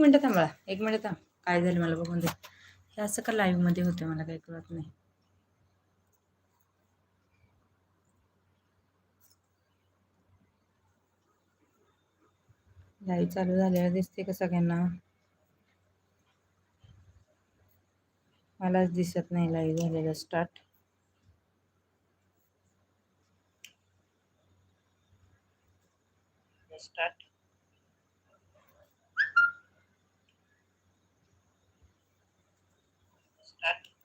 मिनटं थांबा. एक मिनटं थांब. काय झालं मला बघून दे. हे असं का लाईव्हमध्ये होते मला काही कळत नाही. लाईव्ह चालू झालेलं दिसते का सगळ्यांना? मलाच दिसत नाही लाईव्ह झालेलं स्टार्ट स्टार्ट स्टार्ट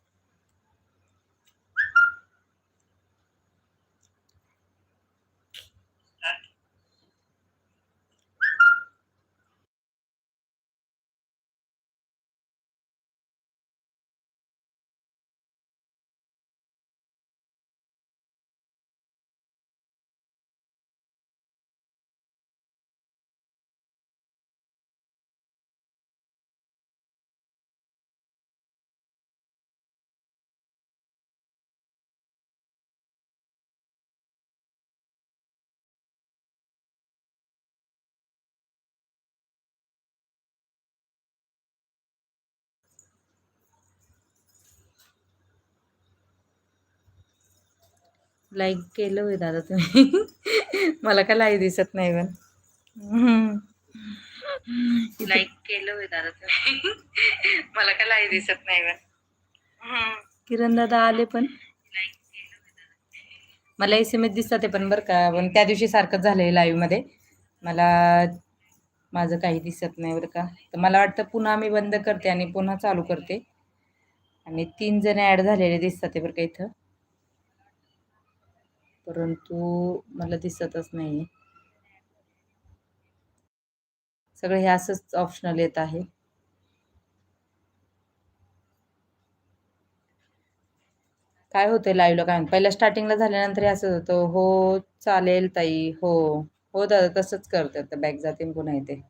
लाईक केलं होय दादा तुम्ही? मला का लाईव्ह दिसत नाही पण. लाईक केलं होय दादा तुम्ही? मला का लाईव्ह दिसत नाही पण. किरण दादा आले पण. मला एस एम एस दिसतात ते पण बरं का पण त्या दिवशी सारखंच झालंय लाईव्हमध्ये. मला माझं काही दिसत नाही बरं का. तर मला वाटतं पुन्हा मी बंद करते आणि पुन्हा चालू करते. आणि तीन जण ॲड झालेले दिसतात ते बरं का इथं. परंतु मला दिसतच नाही सगळं हे असंच ऑप्शनल येत आहे. काय होतंय लाईव्हला काय? पहिल्या स्टार्टिंगला झाल्यानंतर हे असंच होतं हो चालेल ताई हो. हो दादा तसंच करते आता बॅग जाते पुन्हा येते